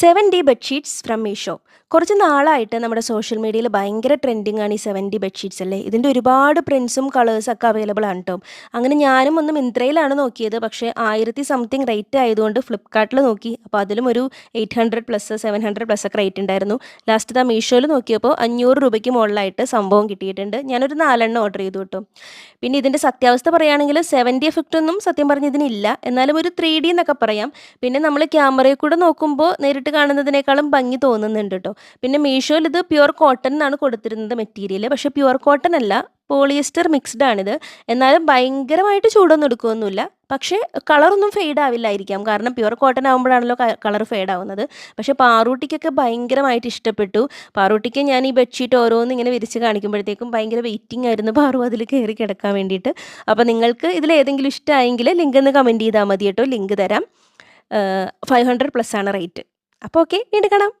Seven D bedsheets from Meesho. കുറച്ച് നാളായിട്ട് നമ്മുടെ സോഷ്യൽ മീഡിയയിൽ ഭയങ്കര ട്രെൻഡിങ് ആണ് ഈ സെവൻ ഡി ബെഡ്ഷീറ്റ്സ് അല്ലേ? ഇതിന്റെ ഒരുപാട് പ്രിൻസും കളേഴ്സൊക്കെ അവൈലബിൾ ആണ് കേട്ടോ അങ്ങനെ ഞാനും ഒന്ന് മിന്ത്രയിലാണ് നോക്കിയത്. പക്ഷേ ആയിരത്തി സംതിങ് റേറ്റ് ആയതുകൊണ്ട് ഫ്ലിപ്കാർട്ടിൽ നോക്കി. അപ്പോൾ അതിലും ഒരു eight hundred plus seven hundred plus ഒക്കെ റേറ്റ് ഉണ്ടായിരുന്നു. ലാസ്റ്റ് ആ മീഷോയിൽ നോക്കിയപ്പോൾ അഞ്ഞൂറ് രൂപയ്ക്ക് മുകളിലായിട്ട് സംഭവം കിട്ടിയിട്ടുണ്ട്. ഞാനൊരു നാലെണ്ണം ഓർഡർ ചെയ്തു കേട്ടോ പിന്നെ ഇതിന്റെ സത്യാവസ്ഥ പറയുകയാണെങ്കിൽ സെവൻ ഡി എഫക്റ്റ് ഒന്നും സത്യം പറഞ്ഞ ഇതിനില്ല. എന്നാലും ഒരു ത്രീ ഡി എന്നൊക്കെ പറയാം. പിന്നെ നമ്മൾ ക്യാമറയിൽ കൂടെ നോക്കുമ്പോൾ നേരിട്ട് കാണുന്നതിനേക്കാളും ഭംഗി തോന്നുന്നുണ്ട് കേട്ടോ പിന്നെ മീഷോയിൽ ഇത് പ്യുവർ കോട്ടൺ എന്നാണ് കൊടുത്തിരുന്നത് മെറ്റീരിയൽ പക്ഷെ പ്യുവർ കോട്ടൺ അല്ല പോളിയസ്റ്റർ മിക്സ്ഡ് ആണിത്. എന്നാലും ഭയങ്കരമായിട്ട് ചൂടൊന്നും എടുക്കുകയൊന്നുമില്ല. പക്ഷേ കളറൊന്നും ഫെയ്ഡ് ആവില്ലായിരിക്കാം. കാരണം പ്യുവർ കോട്ടൺ ആകുമ്പോഴാണല്ലോ കളർ ഫെയ്ഡ് ആവുന്നത്. പക്ഷേ പാറൂട്ടിക്കൊക്കെ ഭയങ്കരമായിട്ട് ഇഷ്ടപ്പെട്ടു. പാറൂട്ടിക്ക് ഞാൻ ഈ ബെഡ്ഷീറ്റ് ഓരോന്ന് ഇങ്ങനെ വിരിച്ച് കാണിക്കുമ്പോഴത്തേക്കും ഭയങ്കര വെയിറ്റിംഗ് ആയിരുന്നു പാറു അതിൽ കയറി കിടക്കാൻ വേണ്ടിയിട്ട്. അപ്പോൾ നിങ്ങൾക്ക് ഇതിൽ ഏതെങ്കിലും ഇഷ്ടമായെങ്കിൽ ലിങ്ക് ഒന്ന് കമന്റ് ചെയ്താൽ മതി കേട്ടോ ലിങ്ക് തരാം. ഫൈവ് ഹൺഡ്രഡ് പ്ലസ് ആണ് റേറ്റ്. അപ്പോൾ ഓക്കെ വീണ്ടും കാണാം.